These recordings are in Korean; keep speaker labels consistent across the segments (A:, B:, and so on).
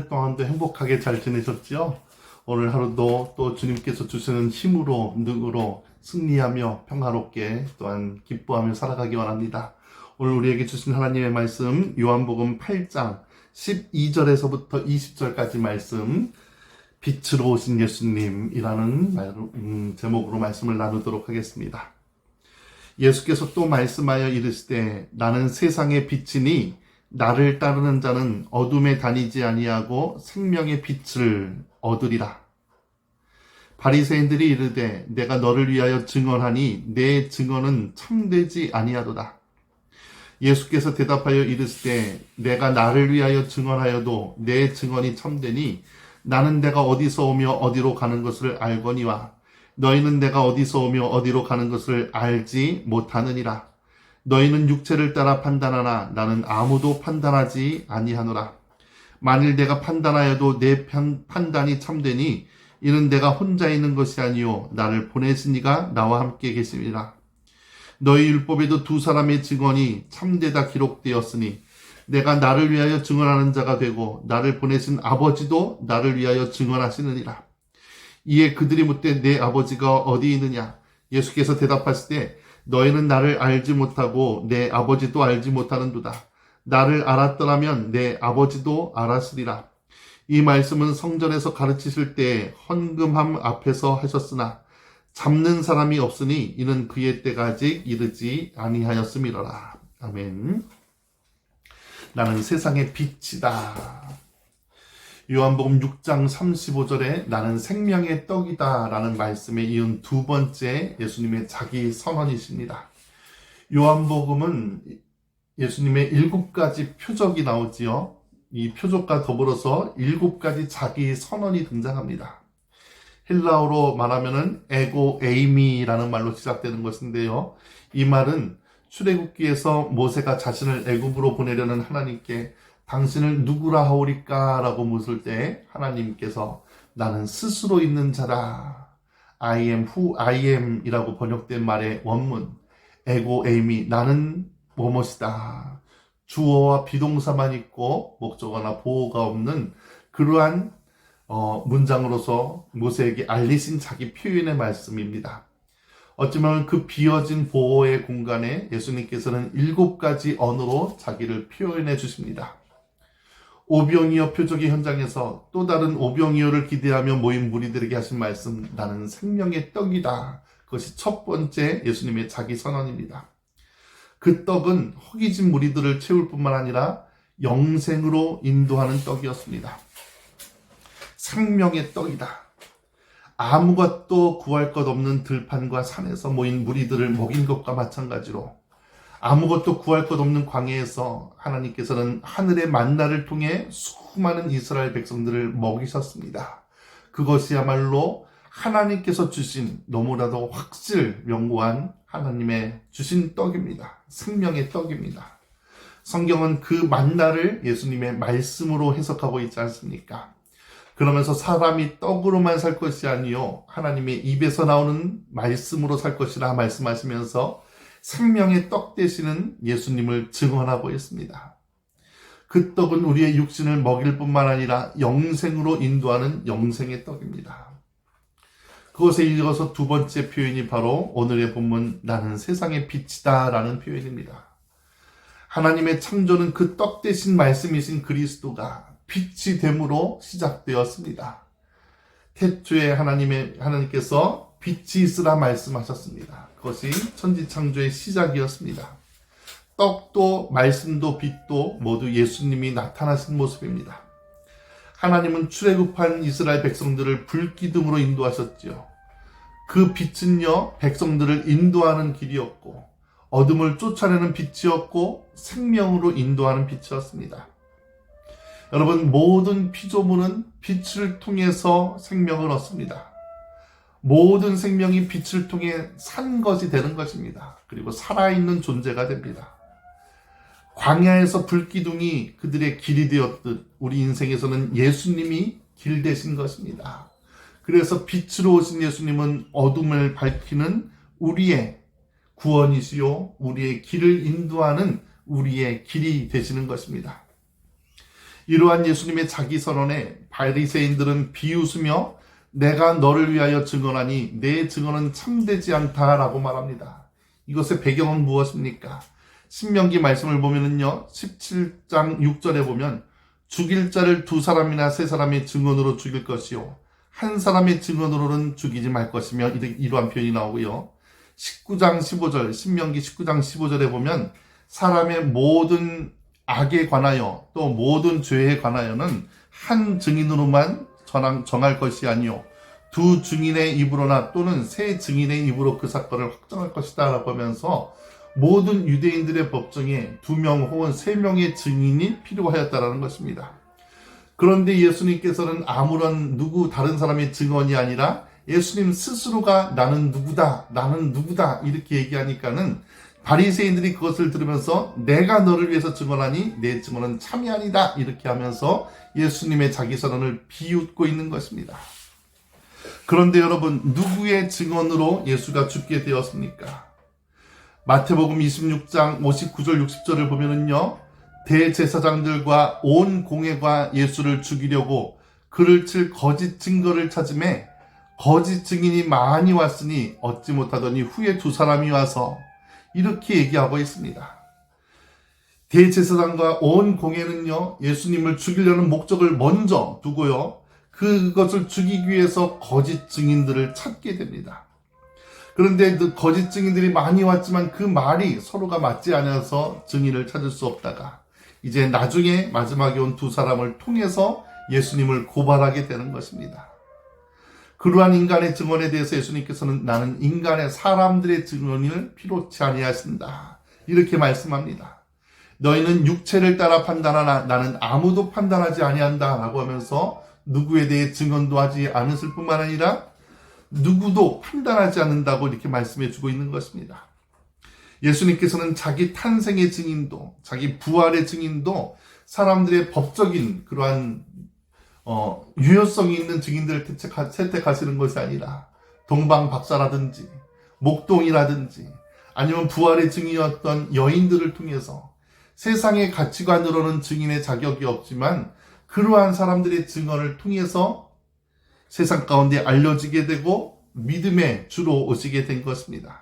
A: 여러분 하루 동안도 행복하게 잘 지내셨지요? 오늘 하루도 또 주님께서 주시는 힘으로 능으로 승리하며 평화롭게 또한 기뻐하며 살아가기 원합니다. 오늘 우리에게 주신 하나님의 말씀 요한복음 8장 12절에서부터 20절까지 말씀 빛으로 오신 예수님이라는 말- 음, 제목으로 말씀을 나누도록 하겠습니다. 예수께서 또 말씀하여 이르시되 나는 세상의 빛이니 나를 따르는 자는 어둠에 다니지 아니하고 생명의 빛을 얻으리라. 바리새인들이 이르되 내가 너를 위하여 증언하니 내 증언은 참되지 아니하도다. 예수께서 대답하여 이르시되 내가 나를 위하여 증언하여도 내 증언이 참되니 나는 내가 어디서 오며 어디로 가는 것을 알거니와 너희는 내가 어디서 오며 어디로 가는 것을 알지 못하느니라. 너희는 육체를 따라 판단하나 나는 아무도 판단하지 아니하노라. 만일 내가 판단하여도 내 편- 판단이 참되니 이는 내가 혼자 있는 것이 아니요 나를 보내신 이가 나와 함께 계심이라. 너희 율법에도 두 사람의 증언이 참되다 기록되었으니 내가 나를 위하여 증언하는 자가 되고 나를 보내신 아버지도 나를 위하여 증언하시느니라. 이에 그들이 묻되 내 아버지가 어디 있느냐? 예수께서 대답하실 때 너희는 나를 알지 못하고 내 아버지도 알지 못하는도다. 나를 알았더라면 내 아버지도 알았으리라. 이 말씀은 성전에서 가르치실 때 헌금함 앞에서 하셨으나 잡는 사람이 없으니 이는 그의 때가 아직 이르지 아니하였음이로라. 아멘. 나는 세상의 빛이다. 요한복음 6장 35절에 나는 생명의 떡이다 라는 말씀에 이은 두 번째 예수님의 자기 선언이십니다. 요한복음은 예수님의 일곱 가지 표적이 나오지요. 이 표적과 더불어서 일곱 가지 자기 선언이 등장합니다. 헬라어로 말하면은 에고 에이미라는 말로 시작되는 것인데요. 이 말은 출애굽기에서 모세가 자신을 애굽으로 보내려는 하나님께 당신을 누구라 하오리까? 라고 묻을 때 하나님께서 나는 스스로 있는 자다. I am who I am 이라고 번역된 말의 원문. 에고 에이미 나는 뭐뭇이다. 주어와 비동사만 있고 목적어나 보호가 없는 그러한 어, 문장으로서 모세에게 알리신 자기 표현의 말씀입니다. 어쩌면 그 비어진 보호의 공간에 예수님께서는 일곱 가지 언어로 자기를 표현해 주십니다. 오병이어 표적의 현장에서 또 다른 오병이어를 기대하며 모인 무리들에게 하신 말씀, 나는 생명의 떡이다. 그것이 첫 번째 예수님의 자기 선언입니다. 그 떡은 허기진 무리들을 채울 뿐만 아니라 영생으로 인도하는 떡이었습니다. 생명의 떡이다. 아무것도 구할 것 없는 들판과 산에서 모인 무리들을 먹인 것과 마찬가지로 아무것도 구할 것 없는 광야에서 하나님께서는 하늘의 만나를 통해 수많은 이스라엘 백성들을 먹이셨습니다. 그것이야말로 하나님께서 주신 너무나도 확실 명고한 하나님의 주신 떡입니다. 생명의 떡입니다. 성경은 그 만나를 예수님의 말씀으로 해석하고 있지 않습니까? 그러면서 사람이 떡으로만 살 것이 아니요 하나님의 입에서 나오는 말씀으로 살 것이라 말씀하시면서 생명의 떡 되시는 예수님을 증언하고 있습니다. 그 떡은 우리의 육신을 먹일 뿐만 아니라 영생으로 인도하는 영생의 떡입니다. 그것에 이어서 두 번째 표현이 바로 오늘의 본문 나는 세상의 빛이다 라는 표현입니다. 하나님의 창조는 그 떡 대신 말씀이신 그리스도가 빛이 됨으로 시작되었습니다. 태초에 하나님의 하나님께서 빛이 있으라 말씀하셨습니다. 그것이 천지 창조의 시작이었습니다. 떡도 말씀도 빛도 모두 예수님이 나타나신 모습입니다. 하나님은 출애굽한 이스라엘 백성들을 불기둥으로 인도하셨지요. 그 빛은요 백성들을 인도하는 길이었고 어둠을 쫓아내는 빛이었고 생명으로 인도하는 빛이었습니다. 여러분 모든 피조물은 빛을 통해서 생명을 얻습니다. 모든 생명이 빛을 통해 산 것이 되는 것입니다. 그리고 살아있는 존재가 됩니다. 광야에서 불기둥이 그들의 길이 되었듯 우리 인생에서는 예수님이 길 되신 것입니다. 그래서 빛으로 오신 예수님은 어둠을 밝히는 우리의 구원이시요, 우리의 길을 인도하는 우리의 길이 되시는 것입니다. 이러한 예수님의 자기 선언에 바리새인들은 비웃으며 내가 너를 위하여 증언하니 내 증언은 참되지 않다라고 말합니다. 이것의 배경은 무엇입니까? 신명기 말씀을 보면은요. 17장 6절에 보면 죽일 자를 두 사람이나 세 사람의 증언으로 죽일 것이요. 한 사람의 증언으로는 죽이지 말 것이며 이러- 이러한 표현이 나오고요. 19장 15절, 신명기 19장 15절에 보면 사람의 모든 악에 관하여 또 모든 죄에 관하여는 한 증인으로만 정할 것이 아니요. 두 증인의 입으로나 또는 세 증인의 입으로 그 사건을 확정할 것이다 라고 하면서 모든 유대인들의 법정에 두 명 혹은 세 명의 증인이 필요하였다라는 것입니다. 그런데 예수님께서는 아무런 누구 다른 사람의 증언이 아니라 예수님 스스로가 나는 누구다, 나는 누구다 이렇게 얘기하니까는 바리새인들이 그것을 들으면서 내가 너를 위해서 증언하니 내 증언은 참이 아니다 이렇게 하면서 예수님의 자기 선언을 비웃고 있는 것입니다. 그런데 여러분 누구의 증언으로 예수가 죽게 되었습니까? 마태복음 26장 59절 60절을 보면은요. 대제사장들과 온 공회가 예수를 죽이려고 그를 칠 거짓 증거를 찾음에 거짓 증인이 많이 왔으니 얻지 못하더니 후에 두 사람이 와서 이렇게 얘기하고 있습니다. 대제사장과 온 공회는요, 예수님을 죽이려는 목적을 먼저 두고요, 그것을 죽이기 위해서 거짓 증인들을 찾게 됩니다. 그런데 그 거짓 증인들이 많이 왔지만 그 말이 서로가 맞지 않아서 증인을 찾을 수 없다가 이제 나중에 마지막에 온 두 사람을 통해서 예수님을 고발하게 되는 것입니다. 그러한 인간의 증언에 대해서 예수님께서는 나는 인간의 사람들의 증언을 필요치 아니하신다. 이렇게 말씀합니다. 너희는 육체를 따라 판단하나 나는 아무도 판단하지 아니한다 라고 하면서 누구에 대해 증언도 하지 않으실 뿐만 아니라 누구도 판단하지 않는다고 이렇게 말씀해 주고 있는 것입니다. 예수님께서는 자기 탄생의 증인도, 자기 부활의 증인도 사람들의 법적인 그러한 어, 유효성이 있는 증인들을 채택하, 채택하시는 것이 아니라 동방 박사라든지 목동이라든지 아니면 부활의 증인이었던 여인들을 통해서 세상의 가치관으로는 증인의 자격이 없지만 그러한 사람들의 증언을 통해서 세상 가운데 알려지게 되고 믿음의 주로 오시게 된 것입니다.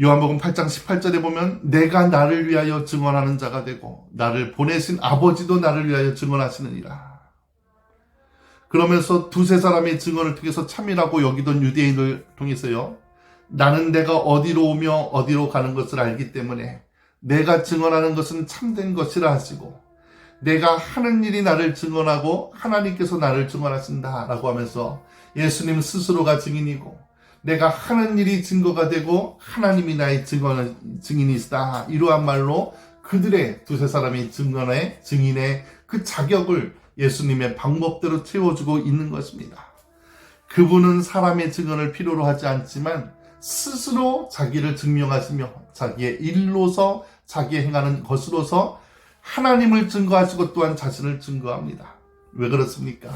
A: 요한복음 8장 18절에 보면 내가 나를 위하여 증언하는 자가 되고 나를 보내신 아버지도 나를 위하여 증언하시느니라. 그러면서 두세 사람의 증언을 통해서 참이라고 여기던 유대인을 통해서요. 나는 내가 어디로 오며 어디로 가는 것을 알기 때문에 내가 증언하는 것은 참된 것이라 하시고 내가 하는 일이 나를 증언하고 하나님께서 나를 증언하신다라고 하면서 예수님 스스로가 증인이고 내가 하는 일이 증거가 되고 하나님이 나의 증언 증인이시다 이러한 말로 그들의 두세 사람의 증언의 증인의 그 자격을 예수님의 방법대로 채워주고 있는 것입니다. 그분은 사람의 증언을 필요로 하지 않지만 스스로 자기를 증명하시며 자기의 일로서 자기 행하는 것으로서 하나님을 증거하시고 또한 자신을 증거합니다. 왜 그렇습니까?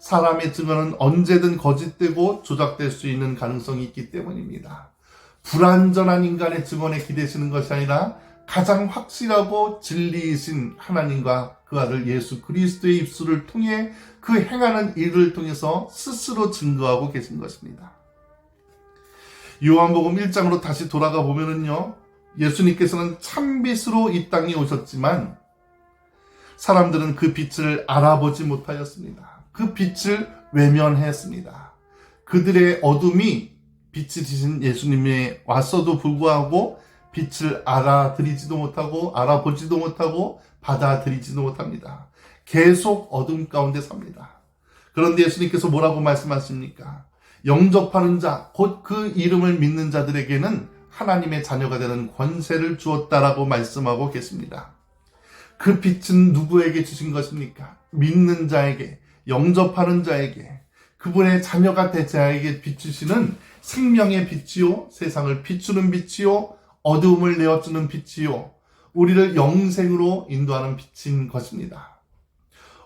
A: 사람의 증언은 언제든 거짓되고 조작될 수 있는 가능성이 있기 때문입니다. 불완전한 인간의 증언에 기대시는 것이 아니라 가장 확실하고 진리이신 하나님과 그 아들 예수 그리스도의 입술을 통해 그 행하는 일을 통해서 스스로 증거하고 계신 것입니다. 요한복음 1장으로 다시 돌아가 보면은요, 예수님께서는 참빛으로 이 땅에 오셨지만 사람들은 그 빛을 알아보지 못하였습니다. 그 빛을 외면했습니다. 그들의 어둠이 빛이 되신 예수님에 왔어도 불구하고 빛을 알아들이지도 못하고 알아보지도 못하고 받아들이지도 못합니다. 계속 어둠 가운데 삽니다. 그런데 예수님께서 뭐라고 말씀하십니까? 영접하는 자, 곧 그 이름을 믿는 자들에게는 하나님의 자녀가 되는 권세를 주었다라고 말씀하고 계십니다. 그 빛은 누구에게 주신 것입니까? 믿는 자에게, 영접하는 자에게, 그분의 자녀가 된 자에게 비추시는 생명의 빛이요, 세상을 비추는 빛이요, 어두움을 내어주는 빛이요, 우리를 영생으로 인도하는 빛인 것입니다.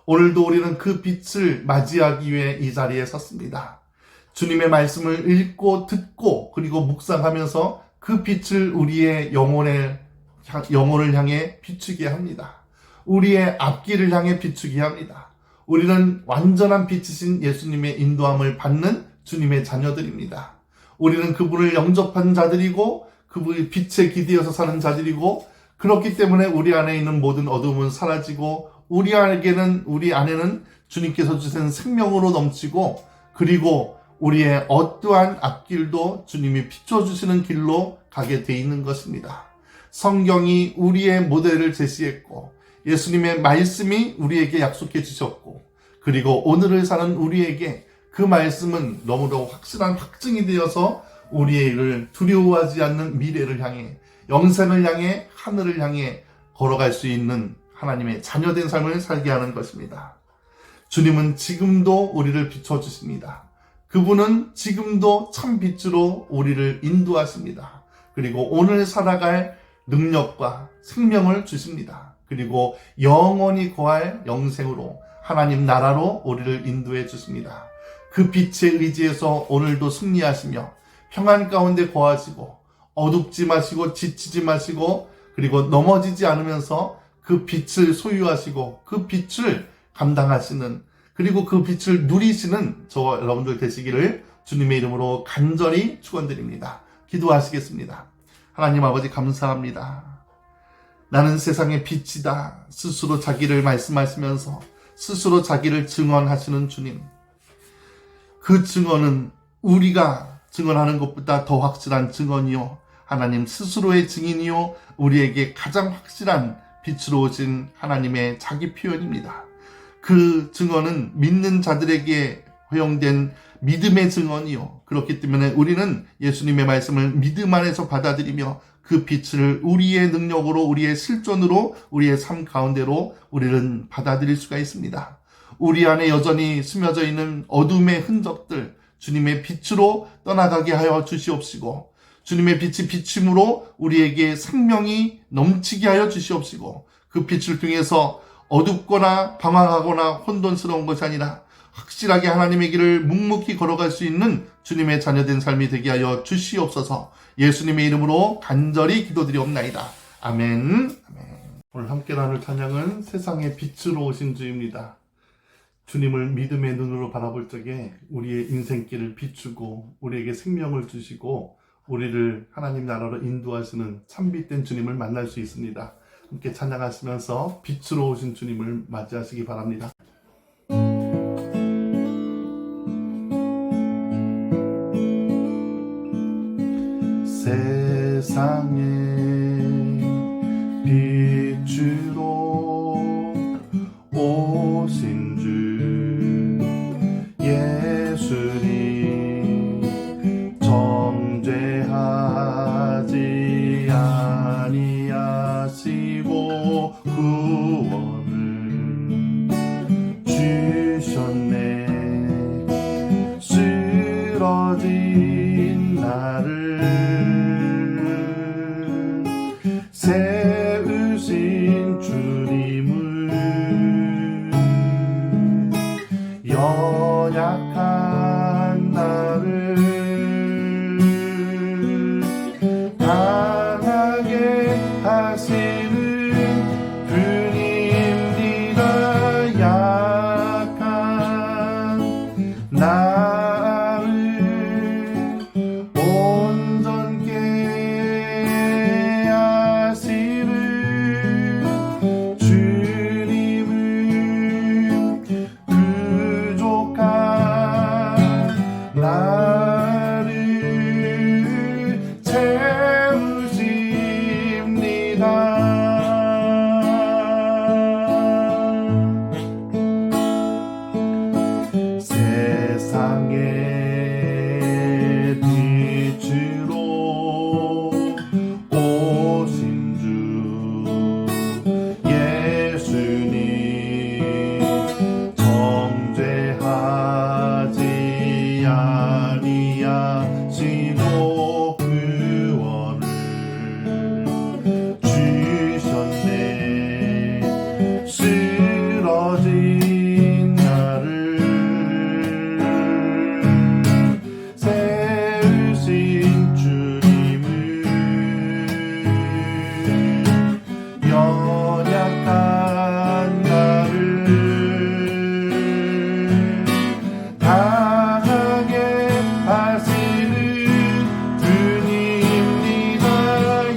A: 오늘도 우리는 그 빛을 맞이하기 위해 이 자리에 섰습니다. 주님의 말씀을 읽고 듣고 그리고 묵상하면서 그 빛을 우리의 영혼에 향- 영혼을 향해 비추게 합니다. 우리의 앞길을 향해 비추게 합니다. 우리는 완전한 빛이신 예수님의 인도함을 받는 주님의 자녀들입니다. 우리는 그분을 영접한 자들이고 그분의 빛에 기대어서 사는 자들이고 그렇기 때문에 우리 안에 있는 모든 어둠은 사라지고 우리 안에는 우리 안에는 주님께서 주신 생명으로 넘치고 그리고 우리의 어떠한 앞길도 주님이 비춰주시는 길로 가게 돼 있는 것입니다. 성경이 우리의 모델을 제시했고 예수님의 말씀이 우리에게 약속해 주셨고 그리고 오늘을 사는 우리에게 그 말씀은 너무도 확실한 확증이 되어서 우리를 두려워하지 않는 미래를 향해 영생을 향해 하늘을 향해 걸어갈 수 있는 하나님의 자녀된 삶을 살게 하는 것입니다. 주님은 지금도 우리를 비춰주십니다. 그분은 지금도 참 빛으로 우리를 인도하십니다. 그리고 오늘 살아갈 능력과 생명을 주십니다. 그리고 영원히 거할 영생으로 하나님 나라로 우리를 인도해 주십니다. 그 빛에 의지해서 오늘도 승리하시며 평안 가운데 거하시고 어둡지 마시고 지치지 마시고 그리고 넘어지지 않으면서 그 빛을 소유하시고 그 빛을 감당하시는 그리고 그 빛을 누리시는 저와 여러분들 되시기를 주님의 이름으로 간절히 축원드립니다. 기도하시겠습니다. 하나님 아버지 감사합니다. 나는 세상의 빛이다. 스스로 자기를 말씀하시면서 스스로 자기를 증언하시는 주님. 그 증언은 우리가 증언하는 것보다 더 확실한 증언이요. 하나님 스스로의 증인이요. 우리에게 가장 확실한 빛으로 오신 하나님의 자기 표현입니다. 그 증언은 믿는 자들에게 허용된 믿음의 증언이요. 그렇기 때문에 우리는 예수님의 말씀을 믿음 안에서 받아들이며 그 빛을 우리의 능력으로, 우리의 실존으로, 우리의 삶 가운데로 우리는 받아들일 수가 있습니다. 우리 안에 여전히 스며져 있는 어둠의 흔적들, 주님의 빛으로 떠나가게 하여 주시옵시고, 주님의 빛이 비침으로 우리에게 생명이 넘치게 하여 주시옵시고, 그 빛을 통해서 어둡거나 방황하거나 혼돈스러운 것이 아니라 확실하게 하나님의 길을 묵묵히 걸어갈 수 있는 주님의 자녀된 삶이 되게 하여 주시옵소서 예수님의 이름으로 간절히 기도드리옵나이다. 아멘. 오늘 함께 나눌 찬양은 세상의 빛으로 오신 주입니다. 주님을 믿음의 눈으로 바라볼 적에 우리의 인생길을 비추고 우리에게 생명을 주시고 우리를 하나님 나라로 인도하시는 참빛된 주님을 만날 수 있습니다. 함께 찬양하시면서 빛으로 오신 주님을 맞이하시기 바랍니다. 세상의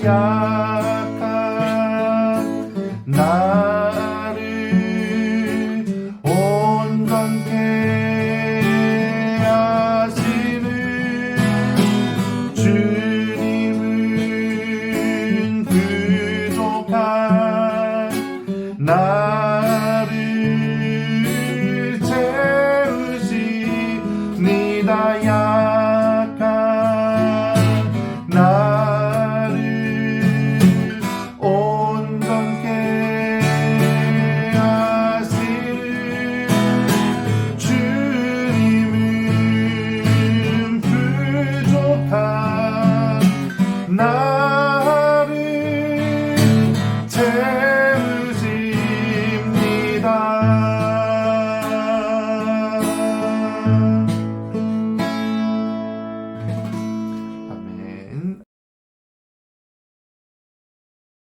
A: God.